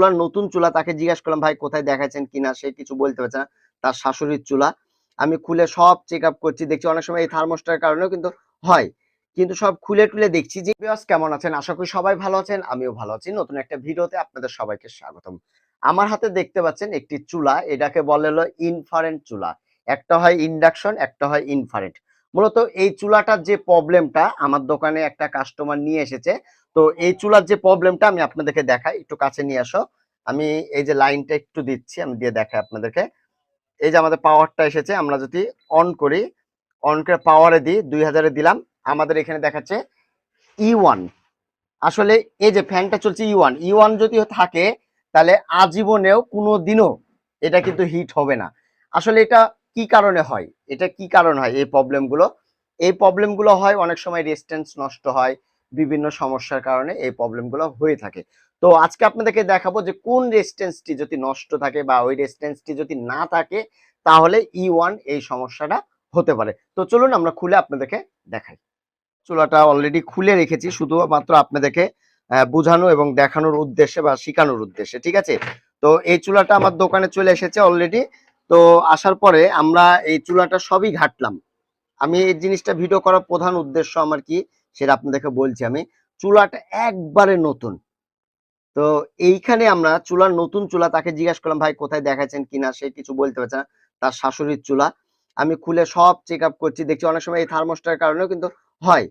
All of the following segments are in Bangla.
চুলার নতুন চুলা তাকে জিজ্ঞাসা করলাম, ভাই, কোথায় দেখাচ্ছেন কিনা? সে কিছু বলতে পারছে না। তার শাশুড়ির চুলা। আমি খুলে সব চেক আপ করছি, দেখছি অনেক সময় এই থার্মোস্টার কারণেও কিন্তু হয়। কিন্তু সব খুলে টুলে দেখছি যে বিয়স কেমন আছেন? আশা করি সবাই ভালো আছেন। আমিও ভালো আছি। নতুন একটা ভিডিওতে আপনাদের সবাইকে স্বাগতম। আমার হাতে দেখতে পাচ্ছেন একটি চুলা, এটাকে বলে হলো ইনফারেন্ট চুলা। একটা হয় ইন্ডাকশন একটা হয় ইনফারেন্ট মূলত এই চুলাটার যে প্রবলেমটা আমার দোকানে একটা কাস্টমার নিয়ে এসেছে। তো এই চুলার যে প্রবলেমটা আমি আপনাদেরকে দেখাই, একটু কাছে নিয়ে আসো। আমি এই যে লাইনটা একটু দিচ্ছি, আমি দিয়ে দেখাই আপনাদেরকে। এই যে আমাদের পাওয়ারটা এসেছে, আমরা যদি অন করি অন করে পাওয়ারে দিই, দুই হাজারে দিলাম। আমাদের এখানে দেখাচ্ছে ই ওয়ান আসলে এই যে ফ্যানটা চলছে ই ওয়ান ই ওয়ান যদি থাকে, তাহলে আজীবনেও কোনো দিনও এটা কিন্তু হিট হবে না। আসলে এটা কি কারণে হয়? এটা কি কারণ হয় এই প্রবলেমগুলো এই প্রবলেমগুলো হয় অনেক সময় রেজিস্ট্যান্স নষ্ট হয়, বিভিন্ন সমস্যার কারণে এই প্রবলেমগুলো হয়ে থাকে। তো আজকে আপনাদেরকে দেখাবো যে কোন রেজিস্ট্যান্সটি যদি নষ্ট থাকে বা ওই রেজিস্ট্যান্সটি যদি না থাকে, তাহলে ই ওয়ান এই সমস্যাটা হতে পারে। তো চলুন আমরা খুলে আপনাদেরকে দেখাই। চুলাটা অলরেডি খুলে রেখেছি, শুধুমাত্র আপনাদেরকে বোঝানো এবং দেখানোর উদ্দেশ্যে বা শেখানোর উদ্দেশ্যে, ঠিক আছে? তো এই চুলাটা আমার দোকানে চলে এসেছে অলরেডি তো আসার পরে আমরা এই চুলাটা সবই ঘাটলাম। আমি এই জিনিসটা ভিডিও করার প্রধান উদ্দেশ্য আমার কি সেটা আপনাদেরকে বলছি আমি। চুলাটা একবারে নতুন। তো এইখানে আমরা চুলার নতুন চুলা তাকে জিজ্ঞাসা করলাম, ভাই, কোথায় দেখাচ্ছেন কিনা? সে কিছু বলতে পারছে না। তার শাশুড়ির চুলা। আমি খুলে সব চেক আপ করছি। দেখছি অনেক সময় এই থার্মোস্টার কারণেও কিন্তু হয়।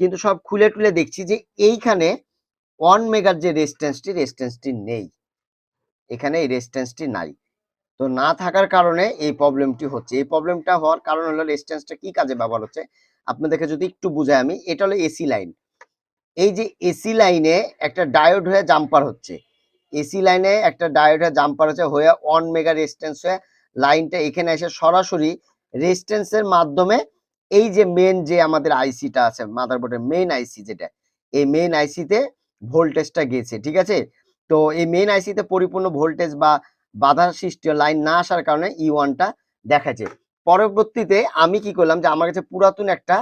কিন্তু সব খুলে টুলে দেখছি যে এইখানে ওয়ান মেগার যে রেজিস্ট্যান্সটি রেজিস্ট্যান্সটি নেই। এখানে এই রেজিস্ট্যান্সটি নাই। তো না থাকার কারণে এই প্রবলেমটি হচ্ছে। এই প্রবলেমটা হওয়ার কারণ হলো রেজিস্ট্যান্সটা কি কাজে ব্যবহার হচ্ছে? আপনাদেরকে যদি একটু বুঝাই আমি, এটা হলো এসি লাইন এই যে এসি লাইনে একটা ডায়োড হয়ে জাম্পার হচ্ছে। এসি লাইনে একটা ডায়োড হয়ে জাম্পার হচ্ছে, হয়ে ওয়ান মেগা রেজিস্ট্যান্স হয়ে লাইনটা এখানে এসে সরাসরি রেজিস্ট্যান্সের মাধ্যমে এই যে মেন যে আমাদের আইসিটা আছে মাদারবোর্ডের মেন আইসি যেটা, এই মেন আইসিতে ভোল্টেজটা গেছে, ঠিক আছে? তো এই মেন আইসিতে পরিপূর্ণ ভোল্টেজ বা বাধা সৃষ্টি লাইন না আসার কারণে ই ওয়ানটা দেখাচ্ছে। পরবর্তীতে আমি কি করলাম যে আমার কাছে পুরাতন একটা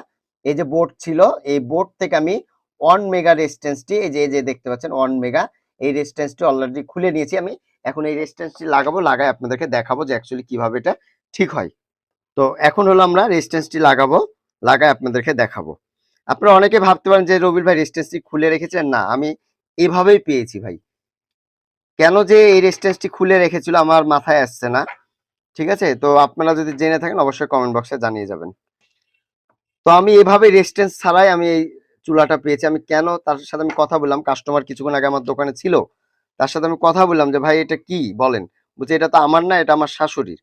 এই যে বোর্ড ছিল, এই বোর্ড থেকে আমি ওয়ান মেগা রেজিস্ট্যান্সটি এই যে এই যে দেখতে পাচ্ছেন ওয়ান মেগা এই রেজিস্ট্যান্সটি অলরেডি খুলে নিয়েছি আমি। এখন এই রেজিস্ট্যান্সটি লাগাবো লাগাই আপনাদেরকে দেখাবো যে অ্যাকচুয়ালি কীভাবে এটা ঠিক হয়। তো এখন হলো আমরা রেজিস্ট্যান্সটি লাগাবো লাগাই আপনাদেরকে দেখাবো। আপনারা অনেকে ভাবতে পারেন যে রবির ভাই রেজিস্ট্যান্সটি খুলে রেখেছেন, না, আমি এভাবেই পেয়েছি ভাই। কেন যে এই রেজিস্ট্যান্সটি খুলে রেখেছিল আমার মাথায় আসছে না, ঠিক আছে? তো আপনারা যদি জেনে থাকেন, অবশ্যই কমেন্ট বক্সে জানিয়ে যাবেন। তো আমি এভাবে রেজিস্ট্যান্স ছাড়াই আমি এই চুলাটা পেয়েছি। আমি কেন তার সাথে আমি কথা বললাম? কাস্টমার কিছুক্ষণ আগে আমার দোকানে ছিল। তার সাথে আমি কথা বললাম যে, ভাই, এটা কি? বলেন। বলছে, এটা তো আমার না, এটা আমার শাশুড়ির।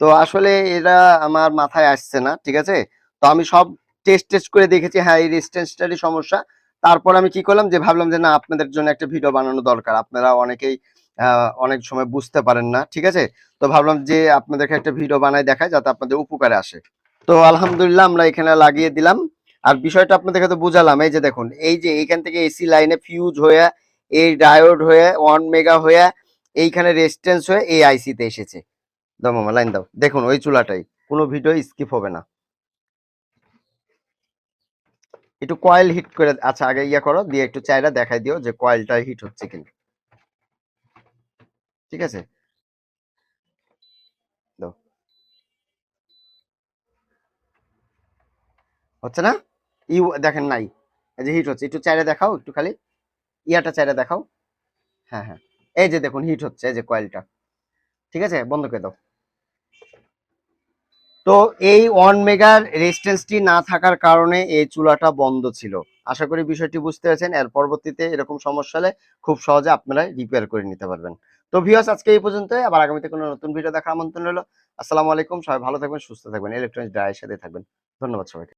তো আসলে এটা আমার মাথায় আসছে না, ঠিক আছে? তো আমি সব টেস্ট টেস্ট করে দেখেছি হ্যাঁ এই রেজিস্ট্যান্সটারই সমস্যা। তারপর আমি কি করলাম? যে ভাবলাম যে না, আপনাদের জন্য একটা ভিডিও বানানো দরকার। আপনারা অনেকেই অনেক সময় বুঝতে পারেন না, ঠিক আছে? তো ভাবলাম যে আপনাদেরকে একটা ভিডিও বানাই দেখায় যাতে আপনাদের উপকারে আসে। তো আলহামদুলিল্লাহ আমরা এখানে লাগিয়ে দিলাম। আর বিষয়টা আপনাদেরকে তো বুঝালাম, এই যে দেখুন, এই যে এইখান থেকে এসি লাইনে ফিউজ হয়ে, এই ডায়োড হয়ে ওয়ান মেগা হয়ে, এইখানে রেজিস্ট্যান্স হয়ে, এই আইসিতে এসেছে। দাও মামা লাইন দাও। দেখুন, ওই চুলাটাই। কোনো ভিডিও স্কিপ হবে না। একটু কয়েল হিট করে আচ্ছা আগে ইয়া করো, দিয়ে একটু চাইরা দেখাই দিও যে কয়েলটা হিট হচ্ছে কিনা। ঠিক আছে? হচ্ছে না? ইউ, দেখেন নাই। এই যে হিট হচ্ছে, একটু চাইরা দেখাও একটু খালি। ইয়াটা চাইরা দেখাও। হ্যাঁ হ্যাঁ। এই যে দেখুন হিট হচ্ছে, এই যে কয়েলটা ঠিক আছে? বন্ধ করে দাও। তো এই ওয়ান মেগার রেজিস্ট্যান্সটি না থাকার কারণে এই চুলাটা বন্ধ ছিল। আশা করি বিষয়টি বুঝতে পেরেছেন। এর পরবর্তীতে এরকম সমস্যা হলে খুব সহজে আপনারা রিপেয়ার করে নিতে পারবেন। তো ভিউয়ার্স আজকে এই পর্যন্ত আবার আগামীতে কোনো নতুন ভিডিও দেখার আমন্ত্রণ রইল। আসসালামু আলাইকুম। সবাই ভালো থাকবেন, সুস্থ থাকবেন ইলেকট্রনিক ড্রাইয়ের সাথে থাকবেন। ধন্যবাদ সবাইকে।